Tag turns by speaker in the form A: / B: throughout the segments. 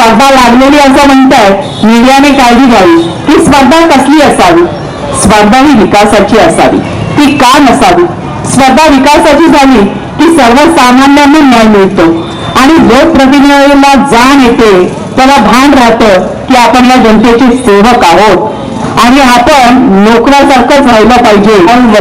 A: स्पर्धा लागलेली असं म्हणताय मीडियाने काळजी घ्यावी. ही स्पर्धा कसली असावी? स्पर्धा ही विकासाची असावी. ती का नसावी? स्पर्धा विकासाची झाली की सर्वसामान्यांना न्याय मिळतो. आणि लोकप्रतिनिधीला जाण येते त्याला भान राहतं की आपण या जनतेचे सेवक आहोत. आणि आपण नोकरासारखंच राहिलं पाहिजे. आणि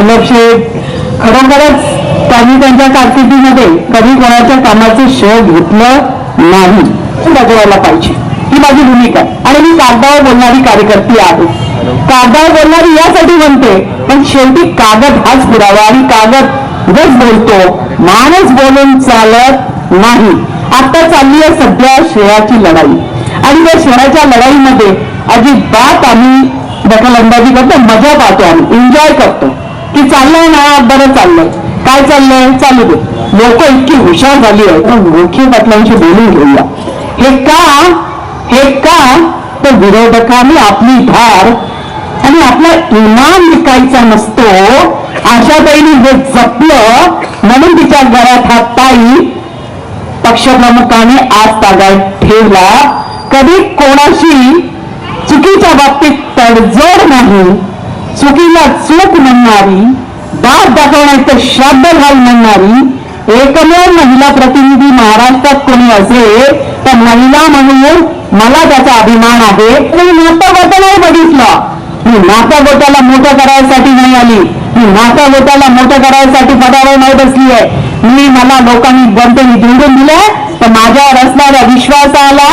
A: खरोखरच त्यांनी त्यांच्या कारकिर्दीमध्ये कधी कोणाच्या कामाचं श्रेय घेतलं नाही. बजवायला पाहिजे. ही माझी भूमिका आहे. आणि मी कागदावर बोलणारी कार्यकर्ती आहे. कागदावर बोलणारी यासाठी म्हणते पण शेवटी कागद हाच पुरावा आणि कागद जच बोलतो. माणूस बोलून चालत नाही. आता चालली आहे सध्या शेळाची लढाई. आणि त्या शेळाच्या लढाईमध्ये अजिबात आम्ही दखलंदाजी करतो मजा पाहतो आम्ही एन्जॉय करतो. की चाललंय ना बरं चाललंय. काय चाललंय? चालू दे. लोक इतकी हुशार झाली आहे मोठी पाटलांशी बोलून घेऊया. हे का हे का तर विरोधकांनी आपली धार आणि आपला इमान विकायचा नसतो अशा बहिणी हे जपलं म्हणून तिच्या घरात हा ताई पक्षप्रमुखाने आज ताब्यात ठेवला. कधी कोणाशी चुकीच्या बाबतीत तडजोड नाही चुकीला चूक म्हणणारी दात दाखवण्याचं शब्द घाल म्हणणारी एकमेव महिला प्रतिनिधी महाराष्ट्रात कोणी असेल तर महिला म्हणून मला त्याचा अभिमान आहे. मी नाता गोटा बघितलं. मी नाता गोट्याला मोठं करायसाठी नाही आली. मी नाता गोट्याला मोठं करायसाठी पदावर नाही बसली आहे मी मला लोकांनी जनतेने निवडून दिले तर माझ्यावर असणाऱ्या विश्वासाला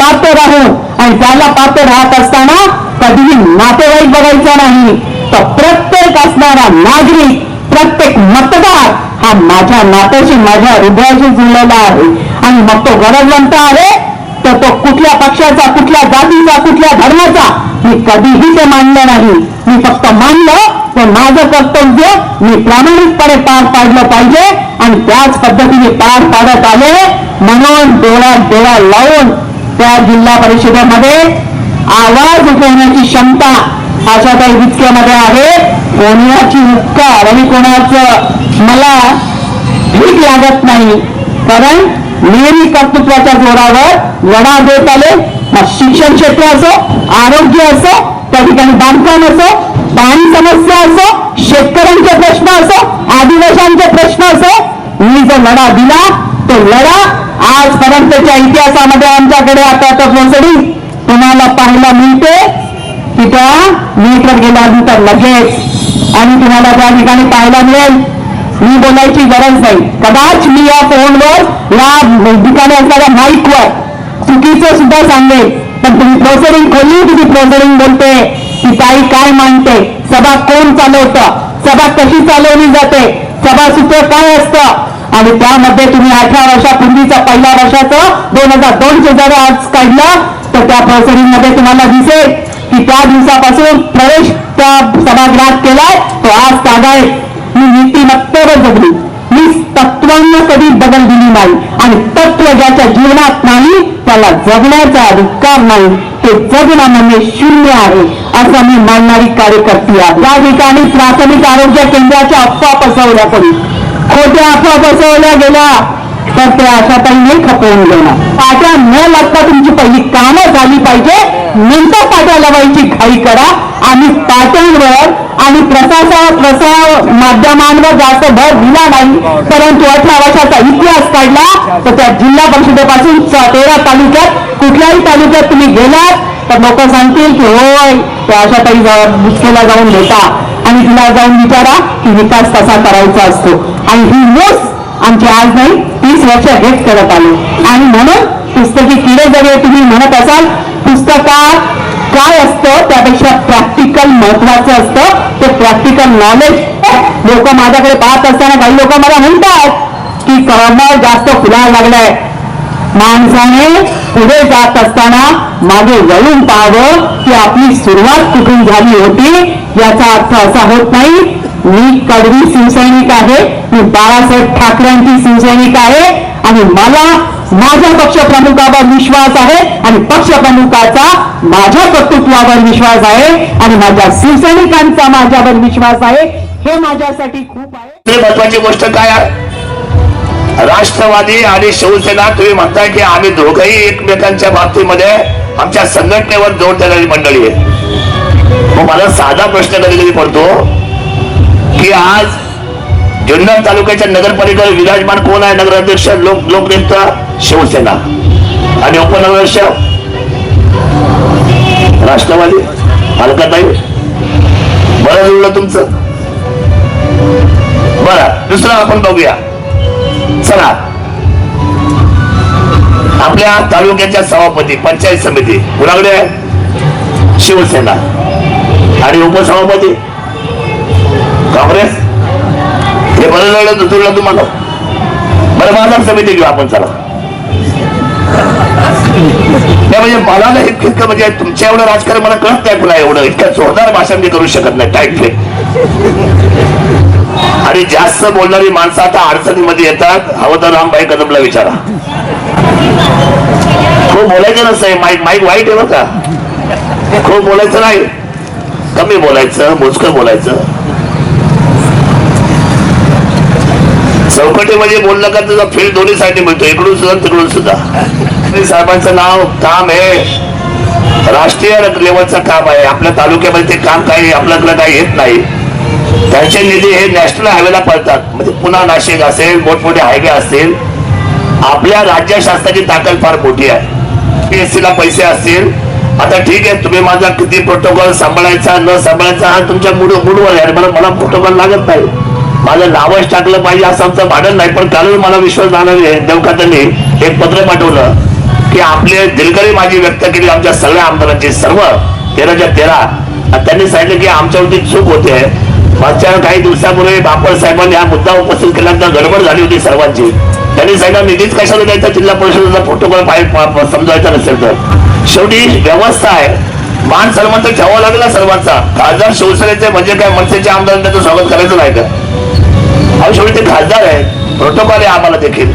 A: पात्र राहून आणि त्याला पात्र राहत असताना कधीही नातेवाईक बघायचा नाही. तर प्रत्येक असणारा नागरिक प्रत्येक मतदार हा माझ्या नात्याशी माझ्या हृदयाशी जुळलेला आहे. आणि मग तो गरजवंत आहे तर तो कुठल्या पक्षाचा कुठल्या जातीचा कुठल्या धर्माचा मी कधीही ते मानलं नाही. मी फक्त मानलं तर माझं कर्तव्य मी प्रामाणिकपणे पार पाडलं पाहिजे आणि त्याच पद्धतीने पार पाडत आले म्हणून डोळा डोळा लावून त्या जिल्हा परिषदेमध्ये आवाज उठवण्याची क्षमता अशा काही विचक्यामध्ये आहे कोणाची उपकार आणि कोणाचं मला भीक लागत नाही. कारण नेहमी कर्तृत्वाच्या जोरावर लढा देत आले. शिक्षण क्षेत्र असो आरोग्य असो त्या ठिकाणी बांधकाम असो पाणी समस्या असो शेतकऱ्यांचे प्रश्न असो आदिवासींचे प्रश्न असो मी जो लढा दिला तो लढा आजपर्यंतच्या इतिहासामध्ये आमच्याकडे आता आता पोहोचली तुम्हाला पाहायला मिळते की त्या मीटर तर लगेच. आणि तुम्हाला त्या ठिकाणी पाहायला मिळेल मी बोलायची गरज नाही. कदाच मी या फोनवर या ठिकाणी असणाऱ्या माईकवर चुकीचं सुद्धा सांगेल पण तुम्ही प्रोसेडिंग खोली तुम्ही प्रोसेडिंग बोलते की ताई काय मानते? सभा कोण चालवतं? सभा कशी चालवली जाते? सभा सूत्र काय असतं? आणि त्यामध्ये तुम्ही अठरा वर्षापूर्वीचा पहिल्या वर्षाचं दोन हजार दोनशे जर आज काढलं तर त्या प्रोसेडिंगमध्ये तुम्हाला दिसेल की त्या दिवसापासून प्रवेश त्या सभागृहात केलाय तो आज तागायत. मी जगली मी तत्वांना कधी बदल दिली नाही. आणि तत्व ज्याच्या जीवनात नाही त्याला जगण्याचा अधिकार नाही. ते जगणं म्हणजे शून्य आहे असं मी मानणारी कार्यकर्ती आहे. या ठिकाणी प्राथमिक आरोग्य केंद्राच्या अफवा पसरवल्या कोणी खोट्या अफवा पसरवल्या गेल्या तर ते अशा काही नाही खपवून देणार पाट्या न लागता तुमची पहिली कामं झाली पाहिजे. नंतर पाट्या लावायची घाई करा. आणि पाट्यांवर आणि प्रसासा प्रसार माध्यमांवर जास्त भर दिला नाही. परंतु अठरा वर्षाचा इतिहास काढला तर त्या जिल्हा परिषदेपासून तेरा तालुक्यात कुठल्याही तालुक्यात तुम्ही गेलात तर लोक सांगतील की होय त्या अशा काही बुचकेला जाऊन भेटा आणि तिला जाऊन विचारा की विकास कसा करायचा असतो. आणि ही मोस आमची आज नाही तीस वर्ष हेच करत आलो. आणि म्हणून पुस्तकी किडे जरी तुम्ही म्हणत असाल पुस्तकात काय असतं? त्यापेक्षा प्रॅक्टिकल महत्वाचं असतं. ते प्रॅक्टिकल नॉलेज लोक माझ्याकडे पाहत असताना काही लोक मला म्हणतात की कमळ जास्त फुलायला लागलाय. माणसाने पुढे जात असताना मागे वळून पाहावं की आपली सुरुवात कुठून झाली होती? याचा अर्थ असा होत नाही. मी कडवी शिवसैनिक आहे. मी बाळासाहेब ठाकरेंची शिवसैनिक आहे. आणि मला माझ्या पक्षप्रमुखावर विश्वास आहे आणि पक्षप्रमुखाचा माझ्या कर्तृत्वावर विश्वास आहे आणि माझ्या शिवसैनिकांचा माझ्यावर विश्वास आहे हे माझ्यासाठी खूप आहे.
B: महत्वाची गोष्ट काय राष्ट्रवादी आणि शिवसेना तुम्ही म्हणताय की आम्ही दोघही एकमेकांच्या बाबतीमध्ये आमच्या संघटनेवर जोर देणारी मंडळी आहे मग मला साधा प्रश्न कधी कधी पडतो की आज जुन्नर तालुक्याच्या नगरपालिकेवर विराजमान कोण आहे? नगराध्यक्ष लोक लोकनेता शिवसेना. आणि उपनगराध्यक्ष राष्ट्रवादी अलकाताई बरं जुळलं तुमचं? बरं दुसरं आपण बघूया. चला. आपल्या तालुक्याच्या सभापती पंचायत समिती कुणाकडे आहे? शिवसेना. आणि उपसभापती? काँग्रेस? हे बरं झालं जुळलं तुम्हाला. बरं बाजार समिती घेऊ आपण चला. म्हणजे मला ना इतकं इतकं म्हणजे तुमच्या एवढं राजकारण मला कळत नाही पुन्हा एवढं. इतकं जोरदार भाषण मी करू शकत नाही टाईट आणि जास्त बोलणारी माणसं आता अडचणीमध्ये येतात. हवं तर रामबाई कदमला विचारा. खूप बोलायचं नसतंय माईक माईक वाईट आहे बरं का? खूप बोलायचं नाही. कमी बोलायचं मोजकं बोलायचं. चौकटीमध्ये म्हणजे बोललं का तुझा फील्ड दोन्ही साठी मिळतो इकडून सुद्धा तिकडून सुद्धा. साहेबांचं नाव काम आहे राष्ट्रीय लेवलचं काम आहे. आपल्या तालुक्यामध्ये ते काम काही आपल्याकडे काही येत नाही. त्यांचे निधी हे नॅशनल हायवेला पडतात. म्हणजे पुन्हा नाशिक असेल मोठमोठे हायवे असतील आपल्या राज्य शासनाची ताकद फार मोठी आहे. पीएससी ला पैसे असतील. आता ठीक आहे तुम्ही माझा किती प्रोटोकॉल सांभाळायचा न सांभाळायचा हा तुमच्या मूड मूडवर आहे. मला मला प्रोटोकॉल लागत नाही. माझं नावच टाकलं पाहिजे असं आमचं भांडण नाही पण कारण मला विश्वास जाणारे देवखात्यांनी एक पत्र पाठवलं की आपले दिलकरी माझी व्यक्त केली आमच्या सगळ्या आमदारांची सर्व तेराच्या तेरा. त्यांनी सांगितलं की आमच्यावरती चूक होते. मागच्या काही दिवसापूर्वी बापट साहेबांनी हा मुद्दा उपस्थित केल्यानंतर गडबड झाली होती सर्वांची. त्यांनी सांगितलं निधीच कशाला द्यायचा जिल्हा परिषदेचा प्रोटोकॉल पाहिजे समजायचा नसेल तर. शेवटी व्यवस्था आहे. मान सन्मान तर ठेवावा लागला सर्वांचा. खासदार शिवसेनेचे म्हणजे काय मनसेचे आमदार त्याचं स्वागत करायचं नाही का शेवटी ते खासदार आहेत. प्रोटोकॉल आहे आम्हाला देखील.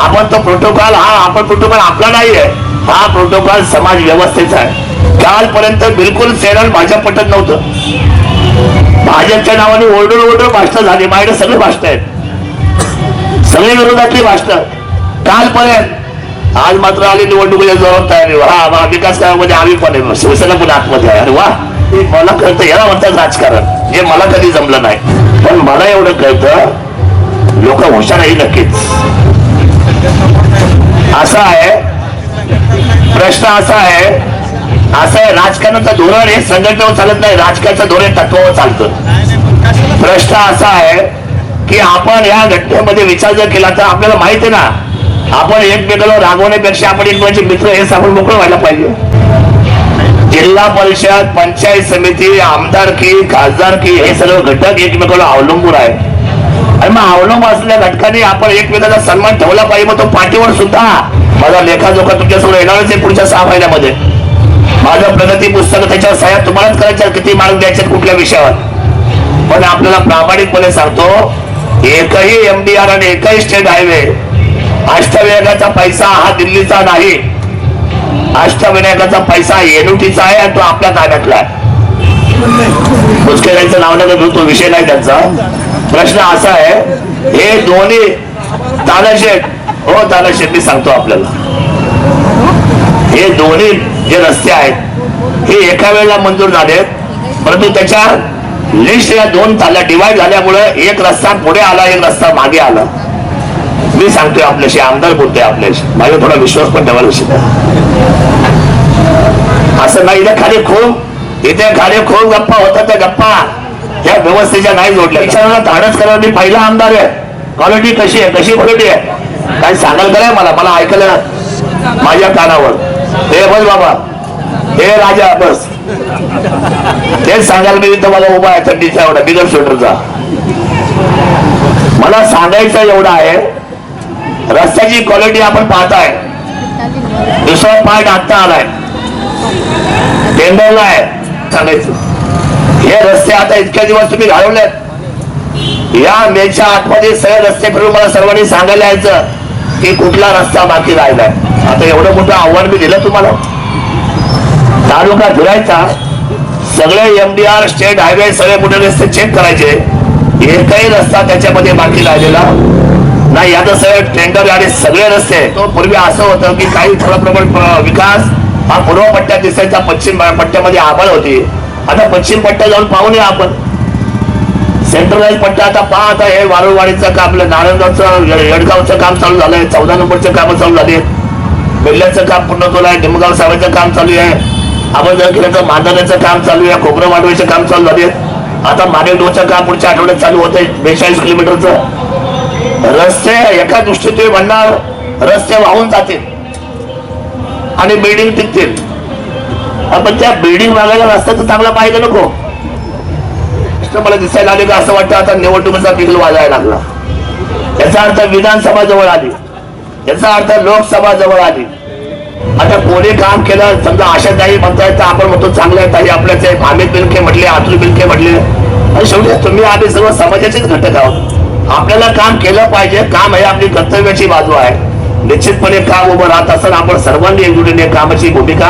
B: आपण तो प्रोटोकॉल हा आपण प्रोटोकॉल आपला नाही आहे हा प्रोटोकॉल समाज व्यवस्थेचा आहे. कालपर्यंत बिलकुल सेनल भाजप पटत नव्हतं. भाजपच्या नावाने ओरडून ओरडून भाषणं झाली. माझ्याकडे सगळे भाषण आहेत. सगळे विरोधातली भाषणं. कालपर्यंत. आज मात्र आली निवडणुकीच्या जोरात तयारी. हा वा विकास कामामध्ये आम्ही पण आहे. शिवसेना पण आतमध्ये आहे. अरे वा. मला कळतं याला म्हणतात राजकारण. हे मला कधी जमलं नाही. पण मला एवढं कळतं लोक हुशार आहे नक्कीच. असं आहे. प्रश्न असा आहे असं आहे राजकारणाचं धोरण हे संघटनेवर चालत नाही राजकारणाचं धोरण तत्वावर चालतं. प्रश्न असा आहे की आपण या घटनेमध्ये विचार जर केला तर आपल्याला माहिती आहे ना आपण एकमेकाला रागवण्यापेक्षा आपण एकमेकांचे मित्र हे आपण मोकळं व्हायला पाहिजे. जिल्हा परिषद पंचायत समिती आमदारकी खासदारकी हे सर्व घटक एकमेकाला अवलंबून आहे आणि मग अवलंबून असलेल्या घटकाने आपण एकमेकाचा सन्मान ठेवला पाहिजे मग तो पाठीवर सुद्धा माझा लेखाजोखा तुमच्यासमोर येणारच आहे पुढच्या सहा महिन्यामध्ये. माझं प्रगती पुस्तक त्याच्यावर सह्या तुम्हालाच करायच्या किती मार्क द्यायचे कुठल्या विषयावर. पण आपल्याला प्रामाणिकपणे सांगतो एकही एमडीआर आणि एकही स्टेट हायवे अष्टवेगाचा पैसा हा दिल्लीचा नाही. अष्टविनायकाचा पैसा एनयूटीचा आहे आणि तो आपल्या ताब्यातला आहे. मुस्केरांचं नाव नका तो विषय नाही त्यांचा. प्रश्न असा आहे हे दोन्ही तानाशेठ हो तानाशेठ मी सांगतो आपल्याला. हे दोन्ही जे रस्ते आहेत हे एका वेळेला मंजूर झालेत परंतु त्याच्या लिस्ट या दोन झाल्या डिवाइड झाल्यामुळे एक रस्ता पुढे आला एक रस्ता मागे आला. मी सांगतोय आपल्याशी आमदार बोलतोय आपल्याशी. माझा थोडा विश्वास पण ठेवायला शिका असं नाही इथे खाली खूप इथे खाली खूप गप्पा होता त्या गप्पा. या व्यवस्थेच्या नाही जोडल्या. विचारांना धाडस करा. मी पहिला आमदार आहे. क्वालिटी कशी आहे कशी क्वालिटी आहे. काय सांगाल काय मला? मला ऐकलं माझ्या कानावर. हे बस बाबा. हे राजा बस. तेच सांगायला मी इथं मला उभा आहे. थंडीचा एवढा. बिगर स्वेटरचा मला सांगायचं एवढा आहे रस्त्याची क्वालिटी आपण पाहताय. दुसरा पार्ट आता आलाय. टेंडरला आहे. सांगायचं. हे रस्ते आता इतक्या दिवस तुम्ही घालवलेत. या मेच्या आतमध्ये सगळे रस्ते फिरून मला सर्वांनी सांगायला यायचं की कुठला रस्ता बाकी राहिलाय. आता एवढं मोठं आव्हान मी दिलं तुम्हाला. तालुका फिरायचा सगळे एमडीआर स्टेट हायवे सगळे मोठे रस्ते चेक करायचे. एकही रस्ता त्याच्यामध्ये बाकी राहिलेला नाही आता सगळं टेंडर आणि सगळे रस्ते तो पूर्वी असं होतं की काही थोडा प्रमाण विकास हा पूर्व पट्ट्यात दिसायचा पश्चिम पट्ट्यामध्ये आभाळ होती. आता पश्चिम पट्ट्यात जाऊन पाहून या आपण. सेंट्रलाइज पट्टा आता पहा आता हे वारुळवाडीचं काम आपलं नारायणगावचं येडगावचं काम चालू झालंय चौदा नंबरचं काम चालू झाले. बेल्ल्याचं काम पूर्ण केलं आहे निमगाव साहेबांचं काम चालू आहे. आपण जर केलं तर काम चालू आहे खोबरं वाढवायचं काम चालू झाले. आता मानेडोचं काम पुढच्या आठवड्यात चालू होतंय बेचाळीस किलोमीटरचं. रस्ते एका दृष्टीने तुम्ही म्हणणार रस्ते वाहून जातील. आणि बिल्डिंग टिकतील. आपण त्या बिल्डिंग मागायला रस्त्याचं चांगला पाहिजे नको. मला दिसायला आले का असं वाटतं आता निवडणुकीचा बिगल वाजायला लागला. याचा अर्थ विधानसभा जवळ आली. याचा अर्थ लोकसभा जवळ आली. आता कोणी काम केलं समजा आशा ताई म्हणतायत तर आपण म्हणतो चांगल्या ताई आपल्याच आहे अमित बिलके म्हटले अतुल बिलके म्हटले. आणि शेवटी तुम्ही आम्ही सर्व समाजाचेच घटक आहोत. आपल्याला काम केलं पाहिजे. काम हे आपली कर्तव्याची बाजू आहे. निश्चितपणे काम उभं राहत असताना आपण सर्वांनी एकजुटीने कामाची भूमिका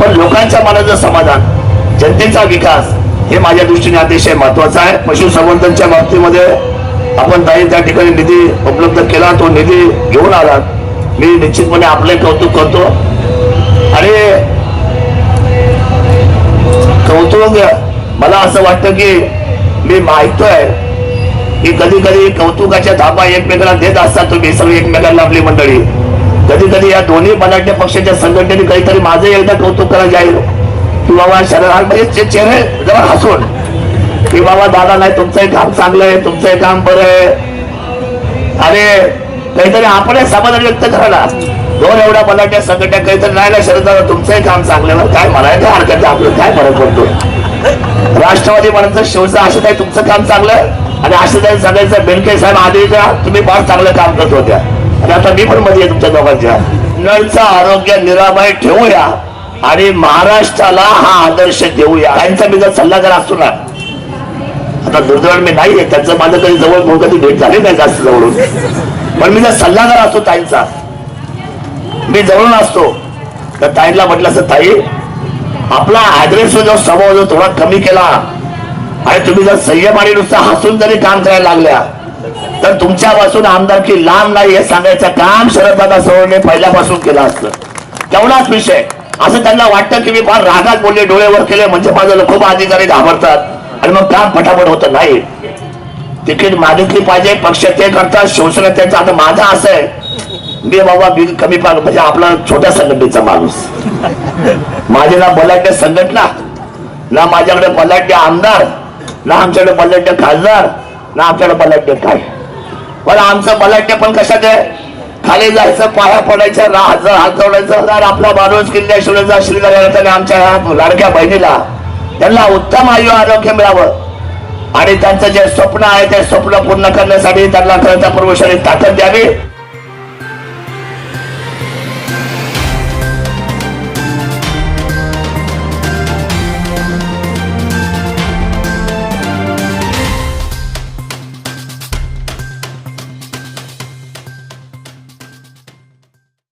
B: पण लोकांच्या मनाचं समाधान जनतेचा विकास हे माझ्या दृष्टीने अतिशय महत्वाचं आहे. पशुसंवर्धनच्या बाबतीमध्ये आपण ताई त्या ठिकाणी निधी उपलब्ध केला तो निधी घेऊन आला मी निश्चितपणे आपले कौतुक करतो. आणि कौतुक मला असं वाटतं की मी माहितोय की कधी कधी कौतुकाच्या धापा एकमेकांना देत असतात तुम्ही सगळे एकमेकांना आपली मंडळी. कधी कधी या दोन्ही बलाढ्य पक्षाच्या संघटनेने काहीतरी माझं एकदा कौतुक करा जाईल. की बाबा शरद म्हणजे चे- चेहरे जरा हसून. की बाबा दादा नाही तुमचंही काम चांगलं आहे तुमचंही काम बरं आहे. अरे काहीतरी आपण समाधान व्यक्त करायला दोन एवढ्या बलाढ्य संघटना काहीतरी नाही ना शरद दादा तुमचंही काम चांगलं काय म्हणायचं हरकत आपलं काय फरक पडतो? राष्ट्रवादी म्हणतं शिवसेना असं काही तुमचं काम चांगलं आणि असं काही सांगायचं बेनके साहेब आधीच्या तुम्ही फार चांगलं काम करत होत्या. आणि आता मी पण मध्ये तुमच्या दोघांच्या. नळचं आरोग्य निरामय ठेवूया आणि महाराष्ट्राला हा आदर्श देऊया. त्यांचा मी जर सल्लागार असतो ना आता दुर्दैवान मी नाही आहे त्यांचं माझं कधी जवळ भाऊ कधी भेट झाली नाही जास्त जवळून. पण मी जर सल्लागार असतो ताईंचा मी जवळून असतो तर ताईंना म्हटलं असं ताई आपला ऍड्रेस जो स्वभाव जो थोडा कमी केला आणि तुम्ही जर संयम आणि नुसतं हसून जरी काम करायला लागल्या तर तुमच्यापासून आमदारकी लांब नाही हे सांगायचं काम शरददादा सोडणे पहिल्यापासून केलं असतं. तेवढाच विषय. असं त्यांना वाटतं की मी फार रागात बोलले डोळेवर केले म्हणजे माझं खूप अधिकारी घाबरतात. आणि मग काम पटापट होत. नाही. तिकीट मागितली पाहिजे पक्ष ते करतात शोषण त्यांचं आता माझं असं आहे. मी बाबा बिल कमी पाग म्हणजे आपला छोट्या संघटनेचा माणूस. माझे ना बलाढ्य संघटना ना माझ्याकडे बलाढ्य आमदार ना आमच्याकडे बलाढ्य खासदार ना आमच्याकडे बलाढ्य काय पण आमचं बलाढ्य पण कशात आहे खाली जायचं पाया पडायचं राहायचं हात जोडायचं. आपला माणूस किल्ल्या शिवण्याचा श्रीला आणि आमच्या ह्या लाडक्या बहिणीला. त्यांना उत्तम आयु आरोग्य मिळावं. आणि त्यांचं जे स्वप्न आहे ते स्वप्न पूर्ण करण्यासाठी त्यांना खरं त्या परमेश्वरी ताकद द्यावी.